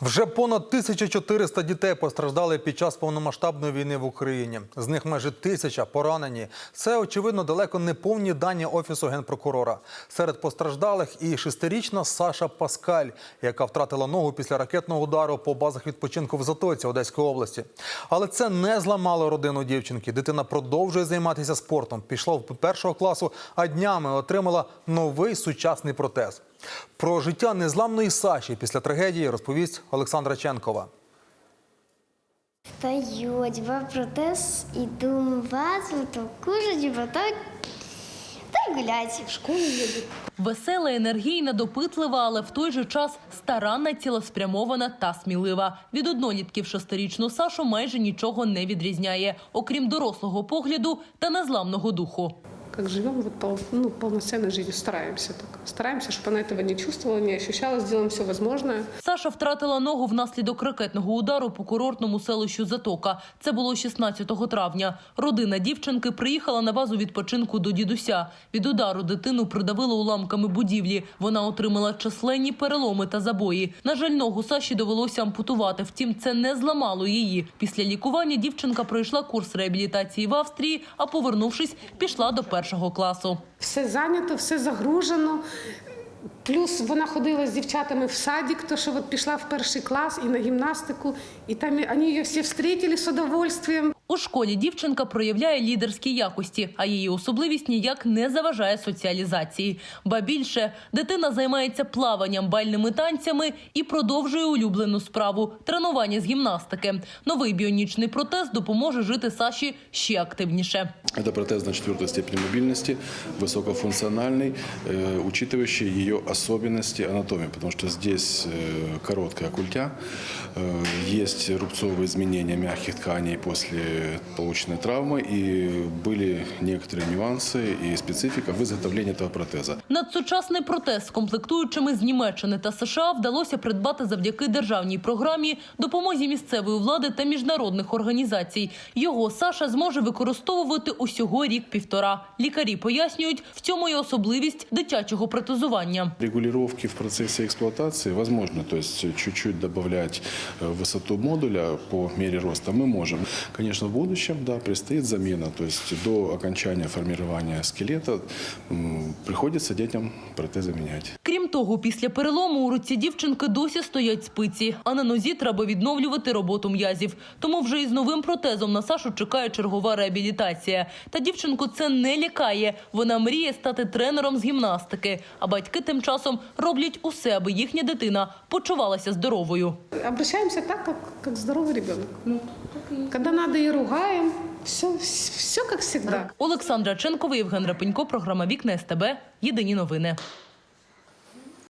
Вже понад 1400 дітей постраждали під час повномасштабної війни в Україні. З них майже тисяча поранені. Це очевидно далеко не повні дані офісу генпрокурора. Серед постраждалих і шестирічна Саша Паскаль, яка втратила ногу після ракетного удару по базах відпочинку в Затоці Одеської області. Але це не зламало родину дівчинки. Дитина продовжує займатися спортом. Пішла в першого класу, а днями отримала новий сучасний протез. Про життя незламної Саші після трагедії розповість Олександра Ченкова. Встаю, одеваю протез, иду умываться, потом кушать, и потом да гулять. В школу еду. Весела, енергійна, допитлива, але в той же час старанна, цілеспрямована та смілива. Від однолітків шестирічну Сашу майже нічого не відрізняє, окрім дорослого погляду та незламного духу. как живем вот пол, ну, полноценной жизнью, стараемся так. Стараемся, чтобы она этого не чувствовала, не ощущала, сделаем все возможное. Саша втратила ногу внаслідок ракетного удару по курортному селищу Затока. Це було 16 травня. Родина дівчинки приїхала на базу відпочинку до дідуся. Від удару дитину придавило уламками будівлі. Вона отримала численні переломи та забої. На жаль, ногу Саші довелося ампутувати. Втім, це не зламало її. Після лікування дівчинка пройшла курс реабілітації в Австрії, а повернувшись, пішла до першого класу. Все зайнято, все загружено. Плюс вона ходила з дівчатами в садик, то що от пішла в перший клас і на гімнастику, і там вони її всі встретили з удовольствием. У школі дівчинка проявляє лідерські якості, а її особливість ніяк не заважає соціалізації. Ба більше дитина займається плаванням, бальними танцями і продовжує улюблену справу тренування з гімнастики. Новий біонічний протез допоможе жити Саші ще активніше. Это протез на четвертой степени мобильности, высокофункциональный, э, учитывающий ее особенности анатомии, потому что здесь э, короткая культя, э, есть рубцовые изменения мягких тканей после полученной травмы, и были некоторые нюансы и специфика в изготовлении этого протеза. Надсучасний протез з комплектуючими з Німеччини та США вдалося придбати завдяки державній програмі, допомозі місцевої влади та міжнародних організацій. Його Саша зможе використовувати усього рік-півтора. Лікарі пояснюють, в цьому і особливість дитячого протезування. Регулировки в процессе эксплуатации возможно, то есть чуть-чуть добавлять э, высоту модуля по мере роста мы можем. Конечно, в будущем, да, предстоит замена, то есть до окончания формирования скелета приходится детям протезы менять. Крім того, після перелому у руці дівчинки досі стоять спиці, а на нозі треба відновлювати роботу м'язів. Тому вже із новим протезом на Сашу чекає чергова реабілітація. Та дівчинку це не лякає. Вона мріє стати тренером з гімнастики. А батьки тим часом роблять усе, аби їхня дитина почувалася здоровою. Обращаемся так, как, как здоровый ребенок. Когда надо и ругаем, все, все как всегда. Олександра Ченкова, Євген Рапенько, програма Вікна СТБ. Єдині новини.